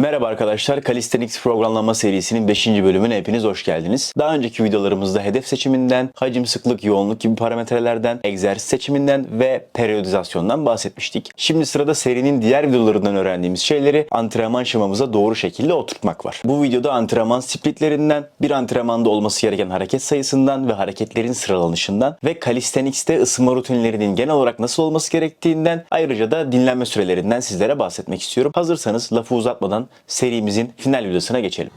Merhaba arkadaşlar, Calisthenics programlama serisinin 5. bölümüne hepiniz hoş geldiniz. Daha önceki videolarımızda hedef seçiminden, hacim, sıklık, yoğunluk gibi parametrelerden, egzersiz seçiminden ve periyodizasyondan bahsetmiştik. Şimdi sırada serinin diğer videolarından öğrendiğimiz şeyleri antrenman şemamıza doğru şekilde oturtmak var. Bu videoda antrenman splitlerinden, bir antrenmanda olması gereken hareket sayısından ve hareketlerin sıralanışından ve Calisthenics'te ısınma rutinlerinin genel olarak nasıl olması gerektiğinden ayrıca da dinlenme sürelerinden sizlere bahsetmek istiyorum. Hazırsanız lafı uzatmadan serimizin final videosuna geçelim.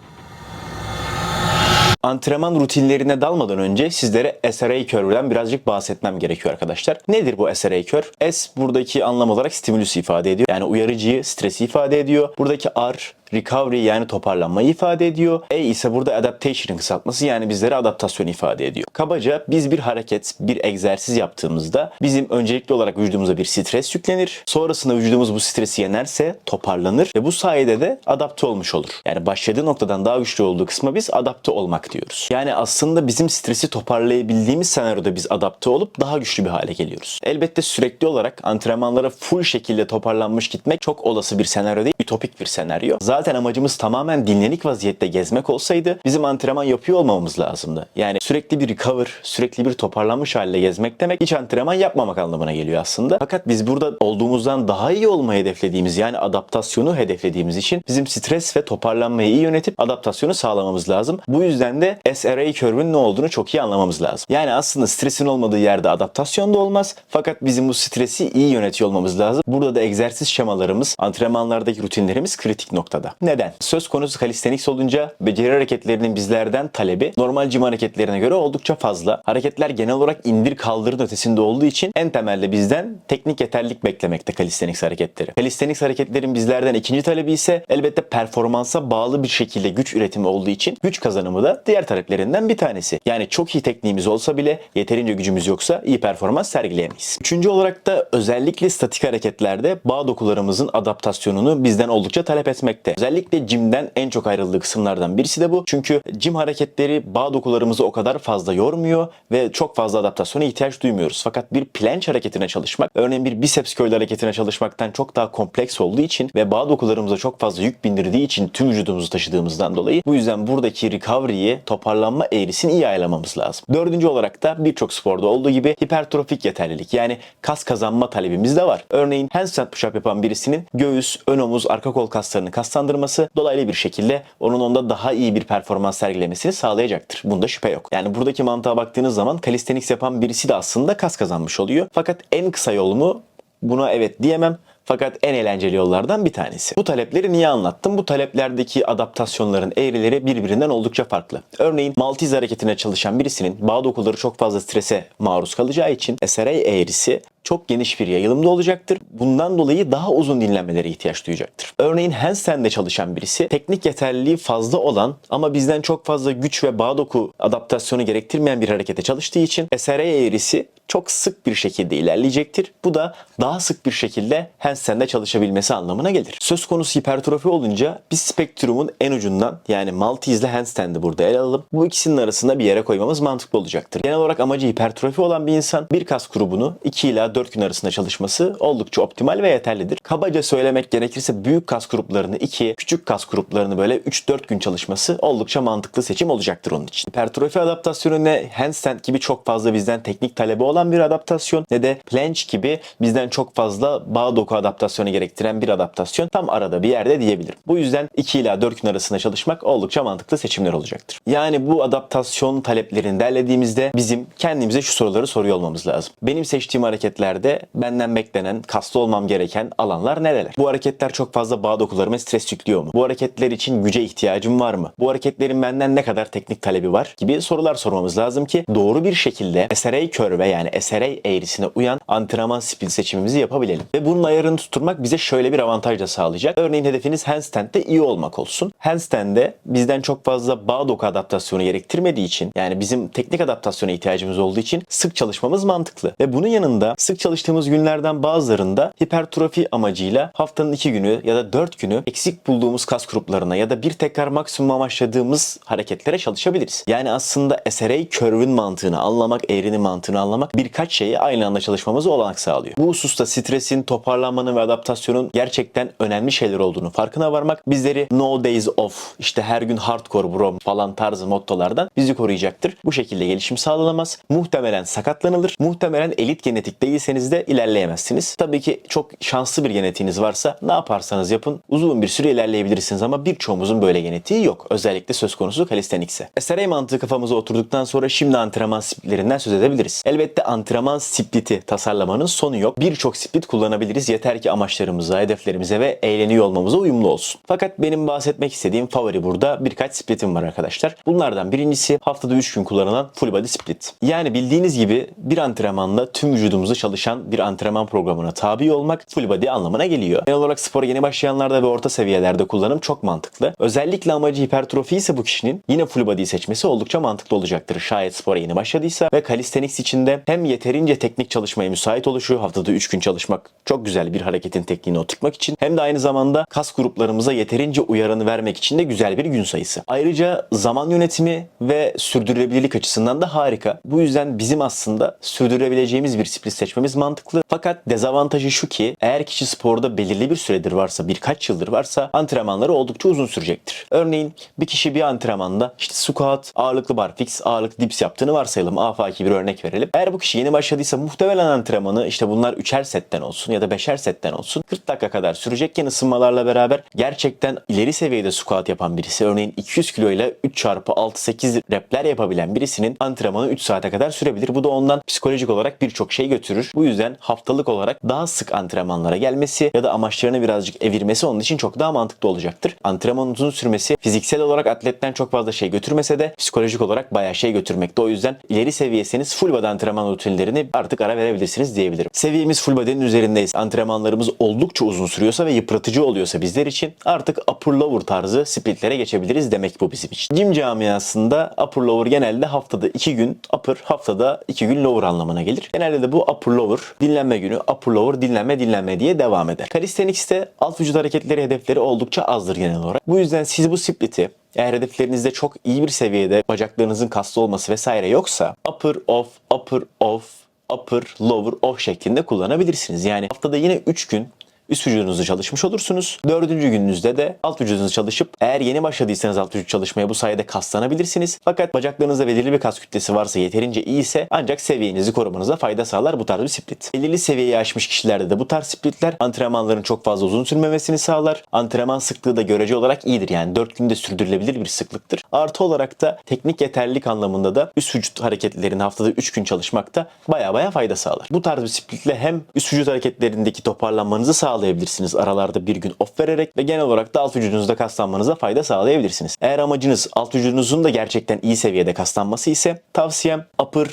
Antrenman rutinlerine dalmadan önce sizlere SRA Curve'den birazcık bahsetmem gerekiyor arkadaşlar. Nedir bu SRA Curve? S buradaki anlam olarak stimulus ifade ediyor. Yani uyarıcıyı, stresi ifade ediyor. Buradaki R recovery yani toparlanmayı ifade ediyor. E ise burada adaptation'ın kısaltması yani bizlere adaptasyon ifade ediyor. Kabaca biz bir hareket, bir egzersiz yaptığımızda bizim öncelikli olarak vücudumuza bir stres yüklenir. Sonrasında vücudumuz bu stresi yenerse toparlanır ve bu sayede de adapte olmuş olur. Yani başladığı noktadan daha güçlü olduğu kısma biz adapte olmak diyoruz. Yani aslında bizim stresi toparlayabildiğimiz senaryoda biz adapte olup daha güçlü bir hale geliyoruz. Elbette sürekli olarak antrenmanlara full şekilde toparlanmış gitmek çok olası bir senaryo değil, ütopik bir senaryo. Zaten amacımız tamamen dinlenik vaziyette gezmek olsaydı bizim antrenman yapıyor olmamamız lazımdı. Yani sürekli bir recover, sürekli bir toparlanmış halde gezmek demek hiç antrenman yapmamak anlamına geliyor aslında. Fakat biz burada olduğumuzdan daha iyi olmayı hedeflediğimiz yani adaptasyonu hedeflediğimiz için bizim stres ve toparlanmayı iyi yönetip adaptasyonu sağlamamız lazım. Bu yüzden de SRA curve'ün ne olduğunu çok iyi anlamamız lazım. Yani aslında stresin olmadığı yerde adaptasyon da olmaz. Fakat bizim bu stresi iyi yönetiyor olmamız lazım. Burada da egzersiz şemalarımız, antrenmanlardaki rutinlerimiz kritik noktada. Neden? Söz konusu calisthenics olunca beceri hareketlerinin bizlerden talebi normal jim hareketlerine göre oldukça fazla. Hareketler genel olarak indir kaldırın ötesinde olduğu için en temelde bizden teknik yeterlilik beklemekte calisthenics hareketleri. Calisthenics hareketlerin bizlerden ikinci talebi ise elbette performansa bağlı bir şekilde güç üretimi olduğu için güç kazanımı da diğer taleplerinden bir tanesi. Yani çok iyi tekniğimiz olsa bile yeterince gücümüz yoksa iyi performans sergileyemeyiz. Üçüncü olarak da özellikle statik hareketlerde bağ dokularımızın adaptasyonunu bizden oldukça talep etmekte. Özellikle jimden en çok ayrıldığı kısımlardan birisi de bu. Çünkü jim hareketleri bağ dokularımızı o kadar fazla yormuyor ve çok fazla adaptasyona ihtiyaç duymuyoruz. Fakat bir planche hareketine çalışmak, örneğin bir biceps curl hareketine çalışmaktan çok daha kompleks olduğu için ve bağ dokularımıza çok fazla yük bindirdiği için tüm vücudumuzu taşıdığımızdan dolayı bu yüzden buradaki recovery'yi, toparlanma eğrisini iyi ayarlamamız lazım. Dördüncü olarak da birçok sporda olduğu gibi hipertrofik yeterlilik yani kas kazanma talebimiz de var. Örneğin handstand push-up yapan birisinin göğüs, ön omuz, arka kol kaslarını kaslandırması dolaylı bir şekilde onun onda daha iyi bir performans sergilemesini sağlayacaktır. Bunda şüphe yok. Yani buradaki mantığa baktığınız zaman calisthenics yapan birisi de aslında kas kazanmış oluyor. Fakat en kısa yol mu? Buna evet diyemem. Fakat en eğlenceli yollardan bir tanesi. Bu talepleri niye anlattım? Bu taleplerdeki adaptasyonların eğrileri birbirinden oldukça farklı. Örneğin Maltese hareketine çalışan birisinin bağ dokuları çok fazla strese maruz kalacağı için SRA eğrisi çok geniş bir yayılımda olacaktır. Bundan dolayı daha uzun dinlenmelere ihtiyaç duyacaktır. Örneğin handstand'de çalışan birisi teknik yeterliliği fazla olan ama bizden çok fazla güç ve bağ doku adaptasyonu gerektirmeyen bir harekete çalıştığı için SRA eğrisi çok sık bir şekilde ilerleyecektir. Bu da daha sık bir şekilde handstand'de çalışabilmesi anlamına gelir. Söz konusu hipertrofi olunca biz spektrumun en ucundan yani Maltese ile handstand'ı burada ele alalım. Bu ikisinin arasında bir yere koymamız mantıklı olacaktır. Genel olarak amacı hipertrofi olan bir insan bir kas grubunu 2 ila 4 gün arasında çalışması oldukça optimal ve yeterlidir. Kabaca söylemek gerekirse büyük kas gruplarını 2, küçük kas gruplarını böyle 3-4 gün çalışması oldukça mantıklı seçim olacaktır onun için. Hipertrofi adaptasyonu ne handstand gibi çok fazla bizden teknik talebi olan bir adaptasyon ne de planche gibi bizden çok fazla bağ doku adaptasyonu gerektiren bir adaptasyon tam arada bir yerde diyebilirim. Bu yüzden 2 ila 4 gün arasında çalışmak oldukça mantıklı seçimler olacaktır. Yani bu adaptasyon taleplerini derlediğimizde bizim kendimize şu soruları soruyor olmamız lazım. Benim seçtiğim hareketlerde benden beklenen, kaslı olmam gereken alanlar nereler? Bu hareketler çok fazla bağ dokularıma stres yüklüyor mu? Bu hareketler için güce ihtiyacım var mı? Bu hareketlerin benden ne kadar teknik talebi var? Gibi sorular sormamız lazım ki doğru bir şekilde SRA curve yani SRA eğrisine uyan antrenman split seçimimizi yapabilelim. Ve bunun ayarını tutturmak bize şöyle bir avantaj da sağlayacak. Örneğin hedefiniz handstand'de iyi olmak olsun. Handstand'de bizden çok fazla bağ doku adaptasyonu gerektirmediği için yani bizim teknik adaptasyona ihtiyacımız olduğu için sık çalışmamız mantıklı. Ve bunun yanında sık Sık çalıştığımız günlerden bazılarında hipertrofi amacıyla haftanın 2 günü ya da 4 günü eksik bulduğumuz kas gruplarına ya da bir tekrar maksimum amaçladığımız hareketlere çalışabiliriz. Yani aslında SRA curve'ün mantığını anlamak, eğrinin mantığını anlamak birkaç şeyi aynı anda çalışmamızı olanak sağlıyor. Bu hususta stresin, toparlanmanın ve adaptasyonun gerçekten önemli şeyler olduğunu farkına varmak bizleri no days off, işte her gün hardcore bro falan tarzı mottolardan bizi koruyacaktır. Bu şekilde gelişim sağlanamaz. Muhtemelen sakatlanılır. Muhtemelen elit genetik değilseniz de ilerleyemezsiniz. Tabii ki çok şanslı bir genetiğiniz varsa ne yaparsanız yapın uzun bir süre ilerleyebilirsiniz ama birçoğumuzun böyle genetiği yok. Özellikle söz konusu kalistenikse. SRA mantığı kafamıza oturduktan sonra şimdi antrenman splitlerinden söz edebiliriz. Elbette antrenman spliti tasarlamanın sonu yok. Birçok split kullanabiliriz. Yeter ki amaçlarımıza, hedeflerimize ve eğleniyor olmamıza uyumlu olsun. Fakat benim bahsetmek istediğim favori burada birkaç splitim var arkadaşlar. Bunlardan birincisi haftada 3 gün kullanılan full body split. Yani bildiğiniz gibi bir antrenmanla tüm vücudumuzu çalışan bir antrenman programına tabi olmak full body anlamına geliyor. Genel olarak spora yeni başlayanlarda ve orta seviyelerde kullanım çok mantıklı. Özellikle amacı hipertrofi ise bu kişinin yine full body'yi seçmesi oldukça mantıklı olacaktır. Şayet spora yeni başladıysa ve calisthenics içinde hem yeterince teknik çalışmaya müsait oluşu, haftada 3 gün çalışmak çok güzel bir hareketin tekniğini oturtmak için hem de aynı zamanda kas gruplarımıza yeterince uyarını vermek için de güzel bir gün sayısı. Ayrıca zaman yönetimi ve sürdürülebilirlik açısından da harika. Bu yüzden bizim aslında sürdürebileceğimiz bir split seçmemiz mantıklı. Fakat dezavantajı şu ki eğer kişi sporda belirli bir süredir varsa, birkaç yıldır varsa antrenmanları oldukça uzun sürecektir. Örneğin bir kişi bir antrenmanda işte squat, ağırlıklı barfix, ağırlıklı dips yaptığını varsayalım. Afaki bir örnek verelim. Eğer bu kişi yeni başladıysa muhtemelen antrenmanı işte bunlar 3'er setten olsun ya da 5'er setten olsun 40 dakika kadar sürecekken ısınmalarla beraber gerçekten ileri seviyede squat yapan birisi örneğin 200 kilo ile 3 çarpı 6-8 repler yapabilen birisinin antrenmanı 3 saate kadar sürebilir. Bu da ondan psikolojik olarak birçok şey götürür. Bu yüzden haftalık olarak daha sık antrenmanlara gelmesi ya da amaçlarını birazcık evirmesi onun için çok daha mantıklı olacaktır. Antrenmanın uzun sürmesi fiziksel olarak atletten çok fazla şey götürmese de psikolojik olarak bayağı şey götürmekte. O yüzden ileri seviyeseniz full body antrenman rutinlerini artık ara verebilirsiniz diyebilirim. Seviyemiz full body'nin üzerindeyiz. Antrenmanlarımız oldukça uzun sürüyorsa ve yıpratıcı oluyorsa bizler için artık upper lower tarzı splitlere geçebiliriz demek bu bizim için. Gym camiasında upper lower genelde haftada 2 gün upper haftada 2 gün lower anlamına gelir. Genelde de bu upper lower dinlenme günü upper lower dinlenme dinlenme diye devam eder. Calisthenics'te alt vücut hareketleri hedefleri oldukça azdır genel olarak. Bu yüzden siz bu split'i eğer hedeflerinizde çok iyi bir seviyede bacaklarınızın kaslı olması vesaire yoksa upper off, upper off, upper, lower, off şeklinde kullanabilirsiniz. Yani haftada yine 3 gün üst vücudunuzu çalışmış olursunuz. Dördüncü gününüzde de alt vücudunuzu çalışıp eğer yeni başladıysanız alt vücut çalışmaya bu sayede kaslanabilirsiniz. Fakat bacaklarınızda belirli bir kas kütlesi varsa yeterince iyi ise ancak seviyenizi korumanıza fayda sağlar bu tarz bir split. Belirli seviyeyi aşmış kişilerde de bu tarz splitler antrenmanların çok fazla uzun sürmemesini sağlar. Antrenman sıklığı da görece olarak iyidir yani 4 günde sürdürülebilir bir sıklıktır. Artı olarak da teknik yeterlilik anlamında da üst vücut hareketlerini haftada 3 gün çalışmakta baya baya fayda sağlar. Bu tarz bir splitle hem üst vücut hareketlerindeki toparlanmanızı sağlayabilirsiniz aralarda bir gün off vererek ve genel olarak da alt vücudunuzda kaslanmanıza fayda sağlayabilirsiniz. Eğer amacınız alt vücudunuzun da gerçekten iyi seviyede kaslanması ise tavsiyem upper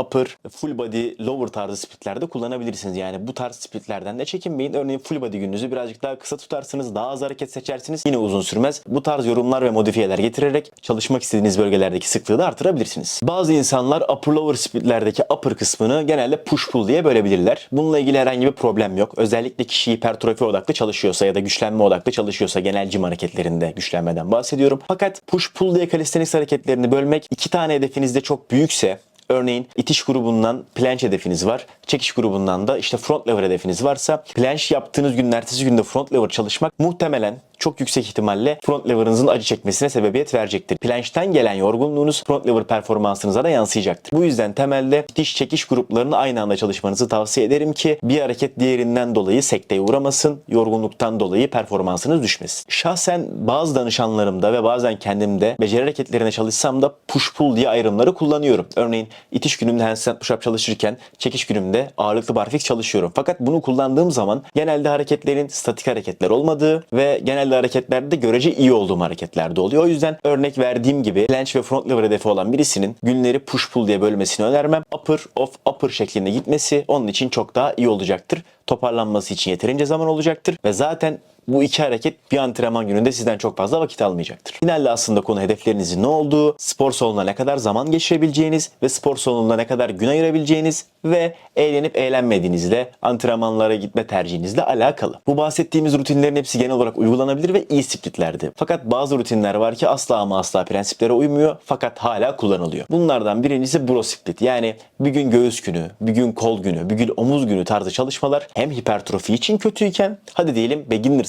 upper, full body, lower tarzı splitlerde kullanabilirsiniz. Yani bu tarz splitlerden de çekinmeyin. Örneğin full body gününüzü birazcık daha kısa tutarsınız, daha az hareket seçersiniz. Yine uzun sürmez. Bu tarz yorumlar ve modifiyeler getirerek çalışmak istediğiniz bölgelerdeki sıklığı da artırabilirsiniz. Bazı insanlar upper lower splitlerdeki upper kısmını genelde push pull diye bölebilirler. Bununla ilgili herhangi bir problem yok. Özellikle kişi hipertrofi odaklı çalışıyorsa ya da güçlenme odaklı çalışıyorsa genel gym hareketlerinde güçlenmeden bahsediyorum. Fakat push pull diye calisthenics hareketlerini bölmek iki tane hedefinizde çok büyükse Örneğin itiş grubundan planche hedefiniz var. Çekiş grubundan da işte front lever hedefiniz varsa planche yaptığınız gün ertesi günde front lever çalışmak muhtemelen çok yüksek ihtimalle front lever'ınızın acı çekmesine sebebiyet verecektir. Planche'ten gelen yorgunluğunuz front lever performansınıza da yansıyacaktır. Bu yüzden temelde diş çekiş gruplarını aynı anda çalışmanızı tavsiye ederim ki bir hareket diğerinden dolayı sekteye uğramasın, yorgunluktan dolayı performansınız düşmesin. Şahsen bazı danışanlarımda ve bazen kendimde beceri hareketlerine çalışsam da push pull diye ayrımları kullanıyorum. Örneğin itiş günümde handstand push up çalışırken çekiş günümde ağırlıklı barfix çalışıyorum. Fakat bunu kullandığım zaman genelde hareketlerin statik hareketler olmadığı ve genelde hareketlerde de görece iyi olduğum hareketlerde oluyor. O yüzden örnek verdiğim gibi planche ve front lever hedefi olan birisinin günleri push pull diye bölmesini önermem. Upper off upper şeklinde gitmesi onun için çok daha iyi olacaktır. Toparlanması için yeterince zaman olacaktır ve zaten bu iki hareket bir antrenman gününde sizden çok fazla vakit almayacaktır. Finalde aslında konu hedeflerinizin ne olduğu, spor salonuna ne kadar zaman geçirebileceğiniz ve spor salonuna ne kadar gün ayırabileceğiniz ve eğlenip eğlenmediğinizle antrenmanlara gitme tercihinizle alakalı. Bu bahsettiğimiz rutinlerin hepsi genel olarak uygulanabilir ve iyi splitlerdi. Fakat bazı rutinler var ki asla ama asla prensiplere uymuyor fakat hala kullanılıyor. Bunlardan birincisi bro split yani bir gün göğüs günü, bir gün kol günü, bir gün omuz günü tarzı çalışmalar hem hipertrofi için kötüyken hadi diyelim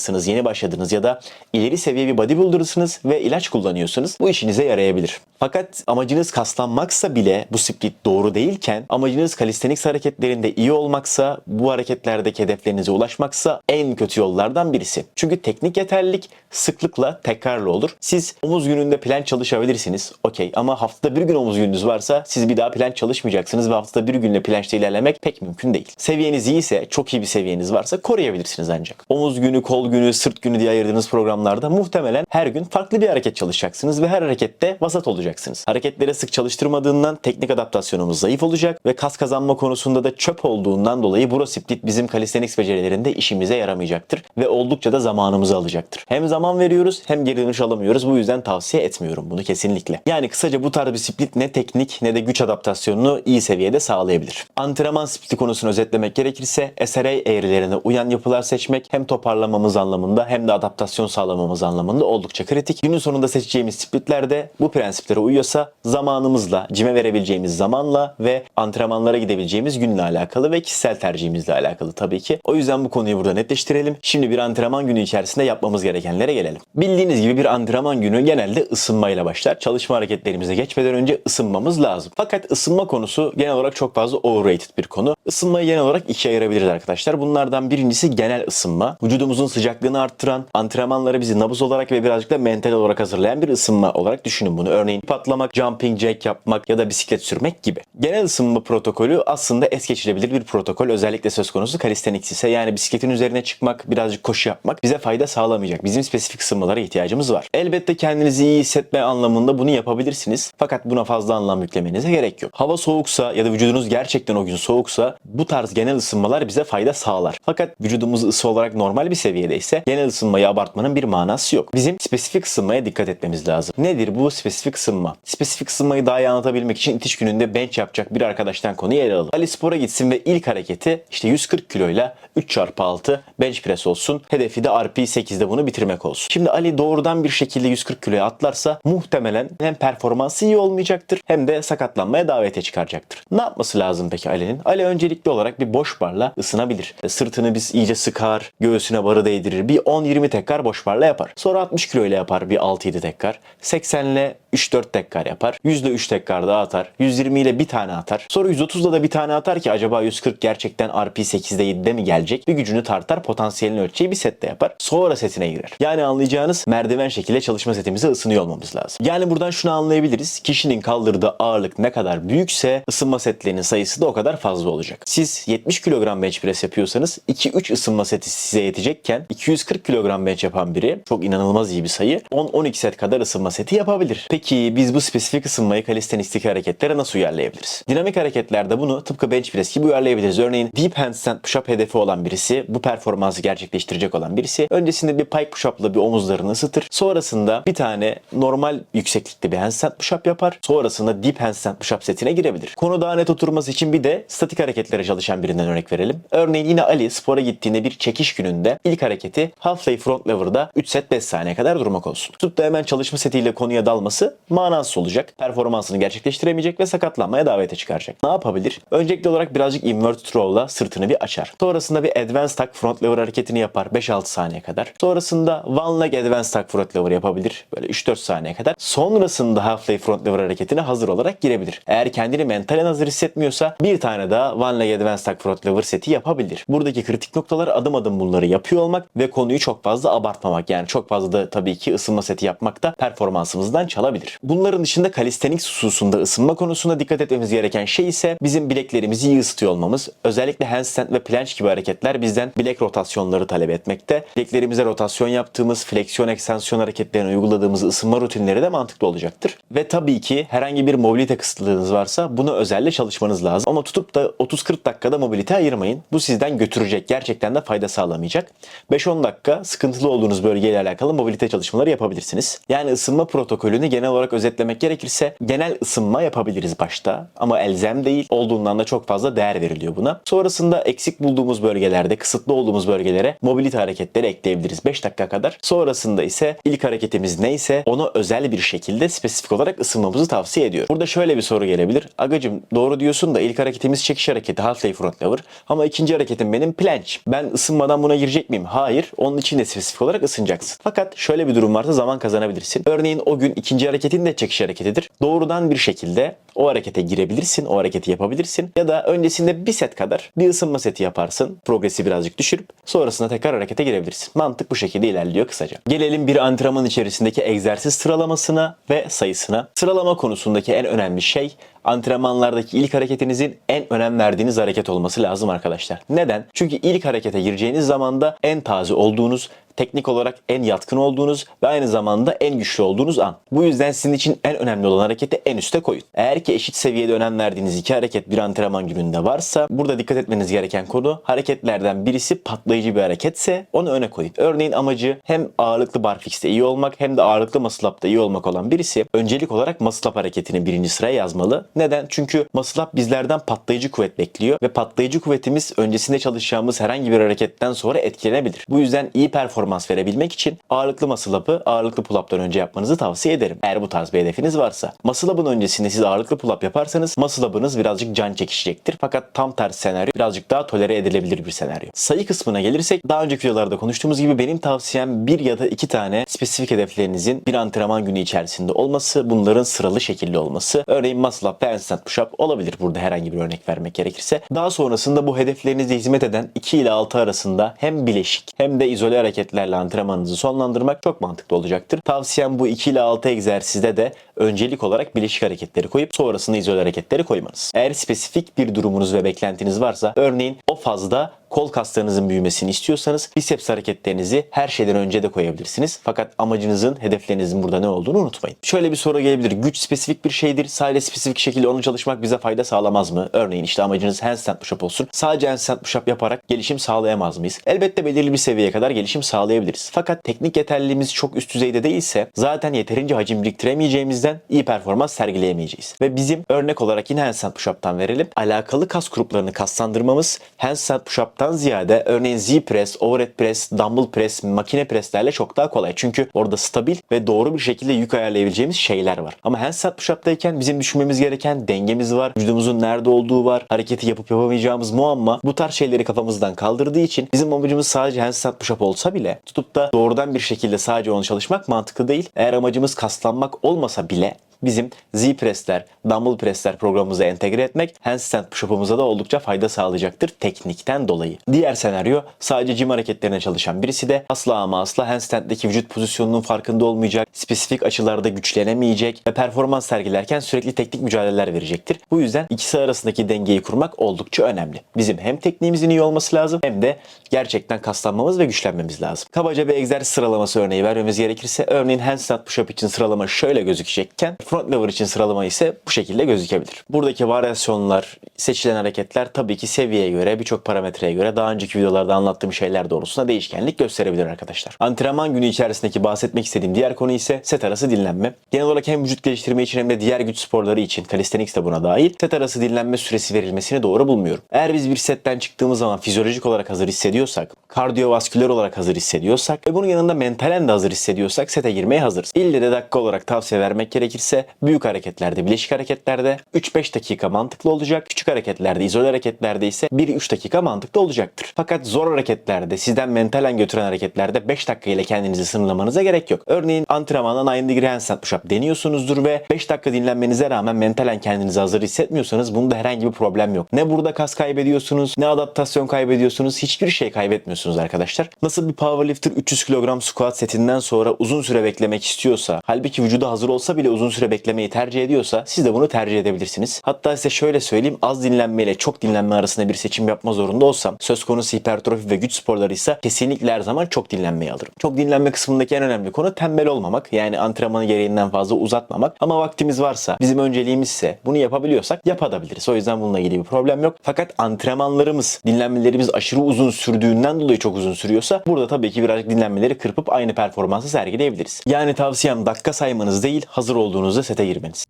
beginnersınız, yeni başladınız ya da ileri seviye bir bodybuilder'sınız ve ilaç kullanıyorsunuz. Bu işinize yarayabilir. Fakat amacınız kaslanmaksa bile bu split doğru değilken amacınız calisthenics hareketlerinde iyi olmaksa bu hareketlerdeki hedeflerinize ulaşmaksa en kötü yollardan birisi. Çünkü teknik yeterlilik sıklıkla tekrarlı olur. Siz omuz gününde plan çalışabilirsiniz. Okey ama haftada bir gün omuz gününüz varsa siz bir daha plan çalışmayacaksınız ve haftada bir günle plançta ilerlemek pek mümkün değil. Seviyeniz iyiyse, çok iyi bir seviyeniz varsa koruyabilirsiniz ancak. Omuz günü, kol günü, sırt günü diye ayırdığınız programlarda muhtemelen her gün farklı bir hareket çalışacaksınız ve her harekette vasat olacaksınız. Hareketlere sık çalıştırmadığından teknik adaptasyonumuz zayıf olacak ve kas kazanma konusunda da çöp olduğundan dolayı bro split bizim calisthenics becerilerinde işimize yaramayacaktır ve oldukça da zamanımızı alacaktır. Hem zaman veriyoruz hem geri dönüş alamıyoruz. Bu yüzden tavsiye etmiyorum bunu kesinlikle. Yani kısaca bu tarz bir split ne teknik ne de güç adaptasyonunu iyi seviyede sağlayabilir. Antrenman spliti konusunu özetlemek gerekirse SRA eğrilerine uyan yapılar seçmek hem toparlamamız anlamında hem de adaptasyon sağlamamız anlamında oldukça kritik. Günün sonunda seçeceğimiz splitlerde bu prensiplere uyuyorsa zamanımızla, cime verebileceğimiz zamanla ve antrenmanlara gidebileceğimiz günle alakalı ve kişisel tercihimizle alakalı tabii ki. O yüzden bu konuyu burada netleştirelim. Şimdi bir antrenman günü içerisinde yapmamız gerekenlere gelelim. Bildiğiniz gibi bir antrenman günü genelde ısınmayla başlar. Çalışma hareketlerimize geçmeden önce ısınmamız lazım. Fakat ısınma konusu genel olarak çok fazla overrated bir konu. Isınmayı genel olarak ikiye ayırabiliriz arkadaşlar. Bunlardan birincisi genel ısınma. Vücudumuzun sıcaklığını arttıran, antrenmanlara bizi nabız olarak ve birazcık da mental olarak hazırlayan bir ısınma olarak düşünün bunu. Örneğin patlamak, jumping jack yapmak ya da bisiklet sürmek gibi. Genel ısınma protokolü aslında es geçilebilir bir protokol. Özellikle söz konusu calisthenics ise yani bisikletin üzerine çıkmak, birazcık koşu yapmak bize fayda sağlamayacak. Bizim spesifik ısınmalara ihtiyacımız var. Elbette kendinizi iyi hissetme anlamında bunu yapabilirsiniz. Fakat buna fazla anlam yüklemenize gerek yok. Hava soğuksa ya da vücudunuz gerçekten o gün soğuksa bu tarz genel ısınmalar bize fayda sağlar. Fakat vücudumuz ısı olarak normal bir seviyedeyse genel ısınmayı abartmanın bir manası yok. Bizim spesifik ısınmaya dikkat etmemiz lazım. Nedir bu spesifik ısınma? Spesifik ısınmayı daha iyi anlatabilmek için itiş gününde bench yapacak bir arkadaştan konuyu ele alalım. Ali spora gitsin ve ilk hareketi işte 140 kiloyla 3 çarpı 6 bench press olsun. Hedefi de RP 8'de bunu bitirmek olsun. Şimdi Ali doğrudan bir şekilde 140 kiloya atlarsa muhtemelen hem performansı iyi olmayacaktır hem de sakatlanmaya davete çıkaracaktır. Ne yapması lazım peki Ali'nin? Ali öncelikli olarak bir boş barla ısınabilir. E, Sırtını biz iyice sıkar, göğsüne barı değdirir. Bir 10-20 tekrar boş barla yapar. Sonra 60 kilo ile yapar bir 6-7 tekrar. 80 ile 3-4 tekrar yapar. 100 ile 3 tekrar daha atar. 120 ile bir tane atar. Sonra 130'da da bir tane atar ki acaba 140 gerçekten RP 8'de 7'de mi gelecek? Bir gücünü tartar, potansiyelini ölçeği bir sette yapar. Sonra setine girer. Yani anlayacağınız merdiven şekilde çalışma setimize ısınıyor olmamız lazım. Yani buradan şunu anlayabiliriz. Kişinin kaldırdığı ağırlık ne kadar büyükse ısınma setlerinin sayısı da o kadar fazla olacak. Siz 70 kilogram bench press yapıyorsanız 2-3 ısınma seti size yetecekken 240 kilogram bench yapan biri çok inanılmaz iyi bir sayı 10-12 set kadar ısınma seti yapabilir. Peki biz bu spesifik ısınmayı kalistenistik hareketlere nasıl uyarlayabiliriz? Dinamik hareketlerde bunu tıpkı bench press gibi uyarlayabiliriz. Örneğin deep handstand push-up hedefi olan birisi, bu performansı gerçekleştirecek olan birisi öncesinde bir pike push-up'la bir omuzlarını ısıtır. Sonrasında bir tane normal yükseklikte bir handstand push-up yapar. Sonrasında deep handstand push-up setine girebilir. Konu daha net oturması için bir de statik hareketlere çalışan birinden örnek verelim. Örneğin yine Ali spora gittiğinde bir çekiş gününde ilk hareketi half lay front lever'da 3 set 5 saniye kadar durmak olsun. Tutup da hemen çalışma setiyle konuya dalması manasız olacak. Performansını gerçekleştiremeyecek ve sakatlanmaya davete çıkaracak. Ne yapabilir? Öncelikli olarak birazcık inverted row'la sırtını bir açar. Sonrasında bir advanced tuck front lever hareketini yapar 5-6 saniye kadar. Sonrasında one leg advanced tuck front lever yapabilir böyle 3-4 saniye kadar. Sonrasında half lay front lever hareketine hazır olarak girebilir. Eğer kendini mentalen hazır hissetmiyorsa bir tane daha one leg advanced tuck front lever seti yapabilir. Buradaki kritik noktalar adım adım bunları yapıyor olmak ve konuyu çok fazla abartmamak. Yani çok fazla da tabii ki ısınma seti yapmak da performansımızdan çalabilir. Olabilir. Bunların dışında calisthenics hususunda ısınma konusunda dikkat etmemiz gereken şey ise bizim bileklerimizi iyi ısıtıyor olmamız. Özellikle handstand ve planche gibi hareketler bizden bilek rotasyonları talep etmekte. Bileklerimize rotasyon yaptığımız, fleksiyon ekstensiyon hareketlerini uyguladığımız ısınma rutinleri de mantıklı olacaktır. Ve tabii ki herhangi bir mobilite kısıtlılığınız varsa bunu özelle çalışmanız lazım. Ama tutup da 30-40 dakikada mobilite ayırmayın. Bu sizden götürecek. Gerçekten de fayda sağlamayacak. 5-10 dakika sıkıntılı olduğunuz bölgeyle alakalı mobilite çalışmaları yapabilirsiniz. Yani ısınma protokolünü genel olarak özetlemek gerekirse genel ısınma yapabiliriz başta ama elzem değil. Olduğundan da çok fazla değer veriliyor buna. Sonrasında eksik bulduğumuz bölgelerde, kısıtlı olduğumuz bölgelere mobilite hareketleri ekleyebiliriz 5 dakika kadar. Sonrasında ise ilk hareketimiz neyse ona özel bir şekilde spesifik olarak ısınmamızı tavsiye ediyorum. Burada şöyle bir soru gelebilir. Agacım doğru diyorsun da ilk hareketimiz çekiş hareketi half front lever ama ikinci hareketim benim planche. Ben ısınmadan buna girecek miyim? Hayır. Onun için de spesifik olarak ısınacaksın. Fakat şöyle bir durum varsa zaman kazanabilirsin. Örneğin o gün ikinci hareketin de çekiş hareketidir. Doğrudan bir şekilde o harekete girebilirsin, o hareketi yapabilirsin. Ya da öncesinde bir set kadar bir ısınma seti yaparsın. Progresi birazcık düşürüp sonrasında tekrar harekete girebilirsin. Mantık bu şekilde ilerliyor kısaca. Gelelim bir antrenman içerisindeki egzersiz sıralamasına ve sayısına. Sıralama konusundaki en önemli şey antrenmanlardaki ilk hareketinizin en önem verdiğiniz hareket olması lazım arkadaşlar. Neden? Çünkü ilk harekete gireceğiniz zaman da en taze olduğunuz, teknik olarak en yatkın olduğunuz ve aynı zamanda en güçlü olduğunuz an. Bu yüzden sizin için en önemli olan hareketi en üste koyun. Eğer ki eşit seviyede önem verdiğiniz iki hareket bir antrenman gününde varsa burada dikkat etmeniz gereken konu hareketlerden birisi patlayıcı bir hareketse onu öne koyun. Örneğin amacı hem ağırlıklı barfix'te iyi olmak hem de ağırlıklı muscle up'ta iyi olmak olan birisi öncelik olarak muscle up hareketini birinci sıraya yazmalı. Neden? Çünkü muscle up bizlerden patlayıcı kuvvet bekliyor ve patlayıcı kuvvetimiz öncesinde çalışacağımız herhangi bir hareketten sonra etkilenebilir. Bu yüzden iyi performans verebilmek için ağırlıklı muscle up'ı ağırlıklı pull up'tan önce yapmanızı tavsiye ederim. Eğer bu tarz bir hedefiniz varsa. Muscle up'ın öncesinde siz ağırlıklı pull up yaparsanız muscle up'ınız birazcık can çekişecektir. Fakat tam tersi senaryo birazcık daha tolere edilebilir bir senaryo. Sayı kısmına gelirsek daha önceki videolarda konuştuğumuz gibi benim tavsiyem bir ya da iki tane spesifik hedeflerinizin bir antrenman günü içerisinde olması, bunların sıralı şekilde olması. Örneğin muscle up ve handstand push up olabilir burada herhangi bir örnek vermek gerekirse. Daha sonrasında bu hedeflerinize hizmet eden 2 ile 6 arasında hem bileşik hem de izole hareketlerle antrenmanınızı sonlandırmak çok mantıklı olacaktır. Tavsiyem bu 2 ile 6 egzersizde de öncelik olarak bileşik hareketleri koyup sonrasında izole hareketleri koymanız. Eğer spesifik bir durumunuz ve beklentiniz varsa örneğin o fazda kol kaslarınızın büyümesini istiyorsanız biceps hareketlerinizi her şeyden önce de koyabilirsiniz. Fakat amacınızın, hedeflerinizin burada ne olduğunu unutmayın. Şöyle bir soru gelebilir. Güç spesifik bir şeydir. Sadece spesifik şekilde onu çalışmak bize fayda sağlamaz mı? Örneğin işte amacınız handstand push-up olsun. Sadece handstand push-up yaparak gelişim sağlayamaz mıyız? Elbette belirli bir seviyeye kadar gelişim sağlayabiliriz. Fakat teknik yeterliliğimiz çok üst düzeyde değilse zaten yeterince hacim biriktiremeyeceğimizden iyi performans sergileyemeyeceğiz. Ve bizim örnek olarak yine handstand push-up'tan verelim. Alakalı kas gruplarını kaslandırmamız handstand push-up'tan ziyade örneğin Z press, overhead press, dumbbell press, makine preslerle çok daha kolay. Çünkü orada stabil ve doğru bir şekilde yük ayarlayabileceğimiz şeyler var. Ama handstand push-up'tayken bizim düşünmemiz gereken dengemiz var. Vücudumuzun nerede olduğu var. Hareketi yapıp yapamayacağımız muamma. Bu tarz şeyleri kafamızdan kaldırdığı için bizim amacımız sadece handstand push-up olsa bile tutup da doğrudan bir şekilde sadece onu çalışmak mantıklı değil. Eğer amacımız kaslanmak olmasa bile bizim Z pressler, dumbbell pressler programımıza entegre etmek handstand push-up'ımıza da oldukça fayda sağlayacaktır teknikten dolayı. Diğer senaryo sadece jim hareketlerine çalışan birisi de asla ama asla handstand'deki vücut pozisyonunun farkında olmayacak, spesifik açılarda güçlenemeyecek ve performans sergilerken sürekli teknik mücadeleler verecektir. Bu yüzden ikisi arasındaki dengeyi kurmak oldukça önemli. Bizim hem tekniğimizin iyi olması lazım hem de gerçekten kaslanmamız ve güçlenmemiz lazım. Kabaca bir egzersiz sıralaması örneği vermemiz gerekirse örneğin handstand push-up için sıralama şöyle gözükecekken front lever için sıralama ise bu şekilde gözükebilir. Buradaki varyasyonlar, seçilen hareketler tabii ki seviyeye göre, birçok parametreye göre daha önceki videolarda anlattığım şeyler doğrultusunda değişkenlik gösterebilir arkadaşlar. Antrenman günü içerisindeki bahsetmek istediğim diğer konu ise set arası dinlenme. Genel olarak hem vücut geliştirme için hem de diğer güç sporları için, calisthenics de buna dahil, set arası dinlenme süresi verilmesini doğru bulmuyorum. Eğer biz bir setten çıktığımız zaman fizyolojik olarak hazır hissediyorsak, kardiyovasküler olarak hazır hissediyorsak ve bunun yanında mentalen de hazır hissediyorsak sete girmeye hazırız. İlle de dakika olarak tavsiye vermek gerekirse büyük hareketlerde, bileşik hareketlerde 3-5 dakika mantıklı olacak. Küçük hareketlerde, izole hareketlerde ise 1-3 dakika mantıklı olacaktır. Fakat zor hareketlerde, sizden mentalen götüren hareketlerde 5 dakika ile kendinizi sınırlamanıza gerek yok. Örneğin antrenmandan 9 degree handstand push-up deniyorsunuzdur ve 5 dakika dinlenmenize rağmen mentalen kendinizi hazır hissetmiyorsanız bunda herhangi bir problem yok. Ne burada kas kaybediyorsunuz, ne adaptasyon kaybediyorsunuz, hiçbir şey kaybetmiyorsunuz arkadaşlar? Nasıl bir powerlifter 300 kilogram squat setinden sonra uzun süre beklemek istiyorsa, halbuki vücudu hazır olsa bile uzun süre beklemeyi tercih ediyorsa siz de bunu tercih edebilirsiniz. Hatta size şöyle söyleyeyim az dinlenme ile çok dinlenme arasında bir seçim yapma zorunda olsam söz konusu hipertrofi ve güç sporları ise kesinlikle her zaman çok dinlenmeyi alırım. Çok dinlenme kısmındaki en önemli konu tembel olmamak. Yani antrenmanı gereğinden fazla uzatmamak. Ama vaktimiz varsa, bizim önceliğimizse bunu yapabiliyorsak yapabiliriz. O yüzden bununla ilgili bir problem yok. Fakat antrenmanlarımız, dinlenmelerimiz aşırı uzun sürdüğünden dolayı çok uzun sürüyorsa burada tabii ki birazcık dinlenmeleri kırpıp aynı performansı sergileyebiliriz. Yani tavsiyem dakika saymanız değil, hazır olduğunuzda sete girmeniz.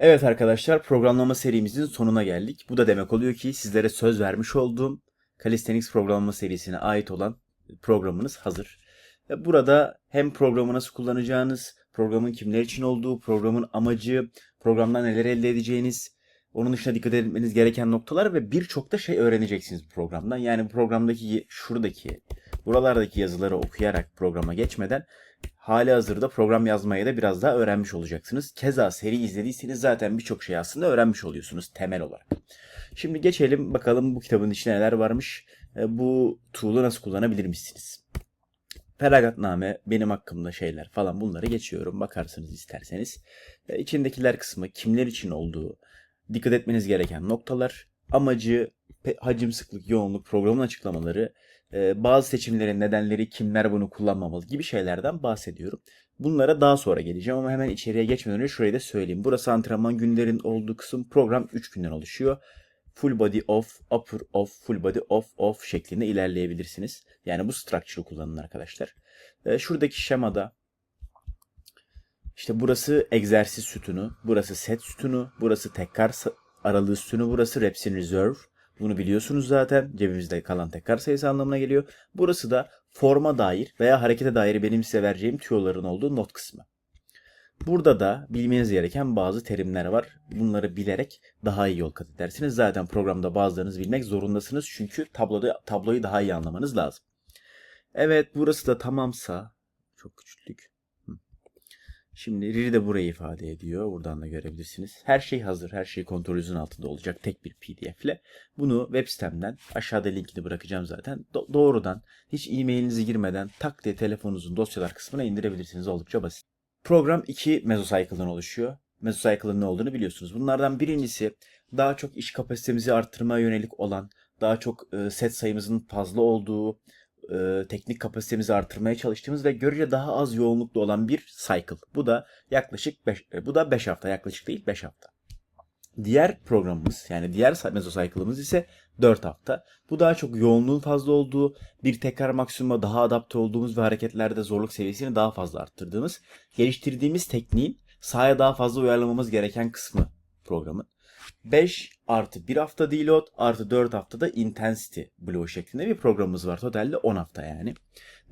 Evet arkadaşlar programlama serimizin sonuna geldik. Bu da demek oluyor ki sizlere söz vermiş olduğum Calisthenics programlama serisine ait olan programınız hazır. Burada hem programı nasıl kullanacağınız, programın kimler için olduğu, programın amacı, programdan neler elde edeceğiniz, onun dışında dikkat etmeniz gereken noktalar ve birçok da şey öğreneceksiniz bu programdan. Yani programdaki şuradaki, buralardaki yazıları okuyarak programa geçmeden hali hazırda program yazmayı da biraz daha öğrenmiş olacaksınız. Keza seri izlediyseniz zaten birçok şey aslında öğrenmiş oluyorsunuz temel olarak. Şimdi geçelim bakalım bu kitabın içinde neler varmış. E, Bu tool'u nasıl kullanabilirmişsiniz? Feragatname, benim hakkımda şeyler falan bunları geçiyorum. Bakarsınız isterseniz. E, İçindekiler kısmı kimler için olduğu, dikkat etmeniz gereken noktalar, amacı, hacim, sıklık, yoğunluk, programın açıklamaları, bazı seçimlerin nedenleri, kimler bunu kullanmamalı gibi şeylerden bahsediyorum. Bunlara daha sonra geleceğim ama hemen içeriye geçmeden önce şurayı da söyleyeyim. Burası antrenman günlerin olduğu kısım. Program 3 günden oluşuyor. Full body off, upper off, full body off, off şeklinde ilerleyebilirsiniz. Yani bu structure'ı kullanın arkadaşlar. Şuradaki şemada işte burası egzersiz sütunu, burası set sütunu, burası tekrar aralığı sütunu, burası reps in reserve. Bunu biliyorsunuz zaten. Cebimizde kalan tekrar sayısı anlamına geliyor. Burası da forma dair veya harekete dair benim size vereceğim tüyoların olduğu not kısmı. Burada da bilmeniz gereken bazı terimler var. Bunları bilerek daha iyi yol kat edersiniz. Zaten programda bazılarınızı bilmek zorundasınız. Çünkü tabloda, tabloyu daha iyi anlamanız lazım. Evet burası da tamamsa çok küçülttük. Şimdi Riri de burayı ifade ediyor. Buradan da görebilirsiniz. Her şey hazır. Her şey kontrolünüzün altında olacak tek bir pdf ile. Bunu web sitemden aşağıda linkini bırakacağım zaten. Do- doğrudan hiç e-mailinizi girmeden tak diye telefonunuzun dosyalar kısmına indirebilirsiniz. Oldukça basit. Program iki mesocycle'dan oluşuyor. Mesocycle'ın ne olduğunu biliyorsunuz. Bunlardan birincisi daha çok iş kapasitemizi arttırmaya yönelik olan, daha çok e, set sayımızın fazla olduğu, e, teknik kapasitemizi artırmaya çalıştığımız ve görece daha az yoğunluklu olan bir cycle. Bu da yaklaşık 5 bu da 5 hafta, yaklaşık değil 5 hafta. Diğer programımız yani diğer mesocycle'ımız ise 4 hafta. Bu daha çok yoğunluğun fazla olduğu, bir tekrar maksimuma daha adapte olduğumuz ve hareketlerde zorluk seviyesini daha fazla arttırdığımız, geliştirdiğimiz tekniğin sahaya daha fazla uyarlamamız gereken kısmı programın. 5 artı 1 hafta deload artı 4 haftada intensity bloğu şeklinde bir programımız var. Totalde 10 hafta yani.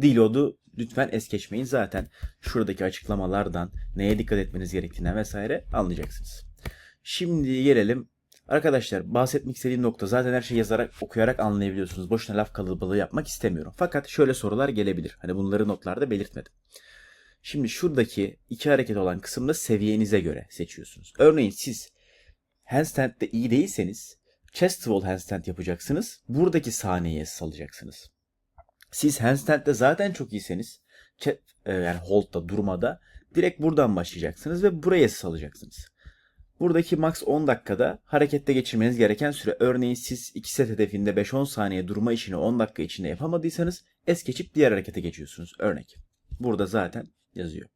Deload'u lütfen es geçmeyin. Zaten şuradaki açıklamalardan neye dikkat etmeniz gerektiğinden vesaire anlayacaksınız. Şimdi gelelim. Arkadaşlar bahsetmek istediğim nokta zaten her şeyi yazarak okuyarak anlayabiliyorsunuz. Boşuna laf kalabalığı yapmak istemiyorum. Fakat şöyle sorular gelebilir. Hani bunları notlarda belirtmedim. Şimdi şuradaki iki hareket olan kısımda seviyenize göre seçiyorsunuz. Örneğin siz handstand'de iyi değilseniz chest wall handstand yapacaksınız. Buradaki sahneye salacaksınız. Siz handstand'de zaten çok iyiyseniz che- e, yani hold'da durmada direkt buradan başlayacaksınız ve buraya salacaksınız. Buradaki max 10 dakikada harekette geçirmeniz gereken süre. Örneğin siz 2 set hedefinde 5-10 saniye durma işini 10 dakika içinde yapamadıysanız es geçip diğer harekete geçiyorsunuz. Örnek. Burada zaten yazıyor.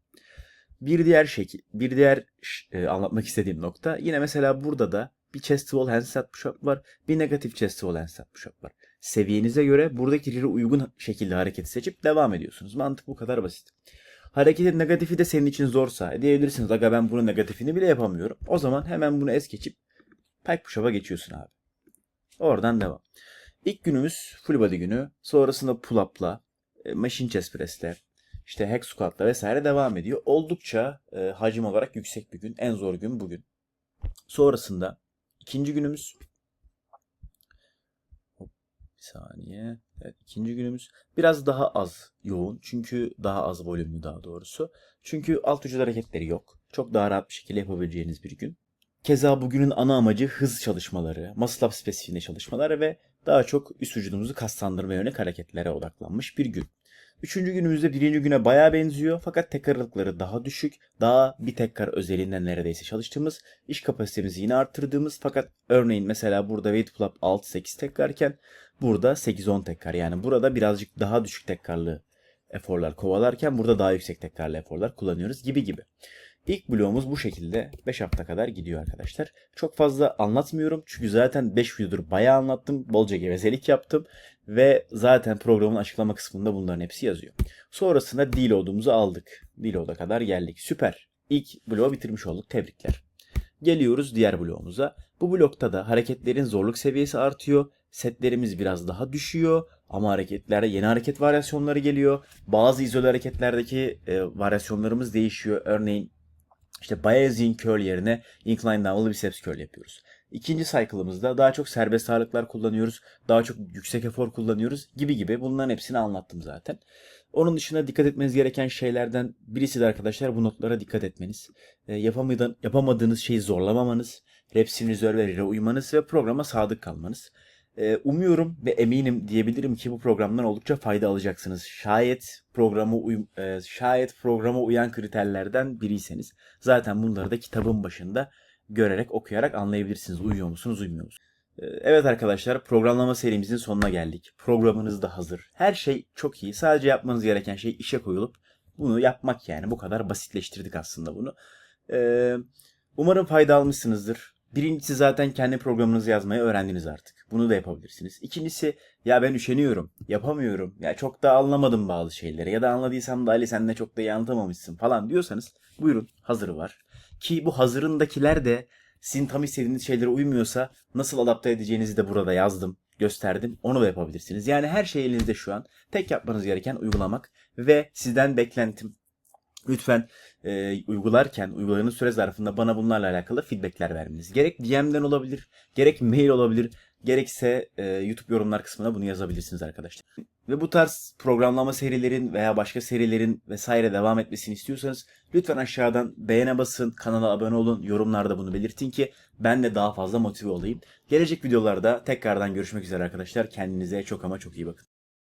Bir diğer şekil, bir diğer e, anlatmak istediğim nokta yine mesela burada da bir chest wall handstand push-up var, bir negatif chest wall handstand push-up var. Seviyenize göre buradaki riri uygun şekilde hareketi seçip devam ediyorsunuz. Mantık bu kadar basit. Hareketin negatifi de senin için zorsa diyebilirsiniz aga ben bunun negatifini bile yapamıyorum. O zaman hemen bunu es geçip pike push-up'a geçiyorsun abi. Oradan devam. İlk günümüz full body günü. Sonrasında pull-up'la, e, machine chest press'le, işte hack squat'la vesaire devam ediyor. Oldukça e, hacim olarak yüksek bir gün. En zor gün bugün. Sonrasında ikinci günümüz Hop, bir saniye. Evet, ikinci günümüz biraz daha az yoğun. Çünkü daha az volümlü daha doğrusu. Çünkü alt vücut hareketleri yok. Çok daha rahat bir şekilde yapabileceğiniz bir gün. Keza bugünün ana amacı hız çalışmaları, muscle up spesifiğinde çalışmalar ve daha çok üst vücudumuzu kaslandırma yönelik hareketlere odaklanmış bir gün. Üçüncü günümüzde birinci güne bayağı benziyor fakat tekrarlıkları daha düşük, daha bir tekrar özelinden neredeyse çalıştığımız, iş kapasitemizi yine arttırdığımız fakat örneğin mesela burada weight pull up 6-8 tekrarken burada 8-10 tekrar yani burada birazcık daha düşük tekrarlı eforlar kovalarken burada daha yüksek tekrarlı eforlar kullanıyoruz gibi gibi. İlk bloğumuz bu şekilde 5 hafta kadar gidiyor arkadaşlar. Çok fazla anlatmıyorum çünkü zaten 5 videodur bayağı anlattım. Bolca gevezelik yaptım ve zaten programın açıklama kısmında bunların hepsi yazıyor. Sonrasında deload'umuzu aldık. Deload'a kadar geldik. Süper. İlk bloğu bitirmiş olduk. Tebrikler. Geliyoruz diğer bloğumuza. Bu blokta da hareketlerin zorluk seviyesi artıyor. Setlerimiz biraz daha düşüyor ama hareketlerde yeni hareket varyasyonları geliyor. Bazı izole hareketlerdeki e, varyasyonlarımız değişiyor. Örneğin işte Bayesian curl yerine incline dumbbell biceps curl yapıyoruz. İkinci cycle'ımızda daha çok serbest ağırlıklar kullanıyoruz. Daha çok yüksek efor kullanıyoruz gibi gibi. Bunların hepsini anlattım zaten. Onun dışında dikkat etmeniz gereken şeylerden birisi de arkadaşlar bu notlara dikkat etmeniz. E, yapamadığın, yapamadığınız şeyi zorlamamanız, repsin rezervleriyle uymanız ve programa sadık kalmanız. E, umuyorum ve eminim diyebilirim ki bu programdan oldukça fayda alacaksınız. Şayet programa uy- e, şayet programa uyan kriterlerden biriyseniz zaten bunları da kitabın başında görerek okuyarak anlayabilirsiniz. Uyuyor musunuz, uymuyor musunuz? E, Evet arkadaşlar programlama serimizin sonuna geldik. Programınız da hazır. Her şey çok iyi. Sadece yapmanız gereken şey işe koyulup bunu yapmak yani. Bu kadar basitleştirdik aslında bunu. E, Umarım fayda almışsınızdır. Birincisi zaten kendi programınızı yazmayı öğrendiniz artık. Bunu da yapabilirsiniz. İkincisi ya ben üşeniyorum, yapamıyorum. Ya çok da anlamadım bazı şeyleri. Ya da anladıysam da Ali sen de çok da iyi anlatamamışsın falan diyorsanız buyurun hazırı var. Ki bu hazırındakiler de sizin tam istediğiniz şeylere uymuyorsa nasıl adapte edeceğinizi de burada yazdım, gösterdim. Onu da yapabilirsiniz. Yani her şey elinizde şu an. Tek yapmanız gereken uygulamak ve sizden beklentim Lütfen e, uygularken, uyguladığınız süre zarfında bana bunlarla alakalı feedbackler vermeniz. Gerek DM'den olabilir, gerek mail olabilir, gerekse e, YouTube yorumlar kısmına bunu yazabilirsiniz arkadaşlar. Ve bu tarz programlama serilerin veya başka serilerin vesaire devam etmesini istiyorsanız lütfen aşağıdan beğene basın, kanala abone olun, yorumlarda bunu belirtin ki ben de daha fazla motive olayım. Gelecek videolarda tekrardan görüşmek üzere arkadaşlar. Kendinize çok ama çok iyi bakın.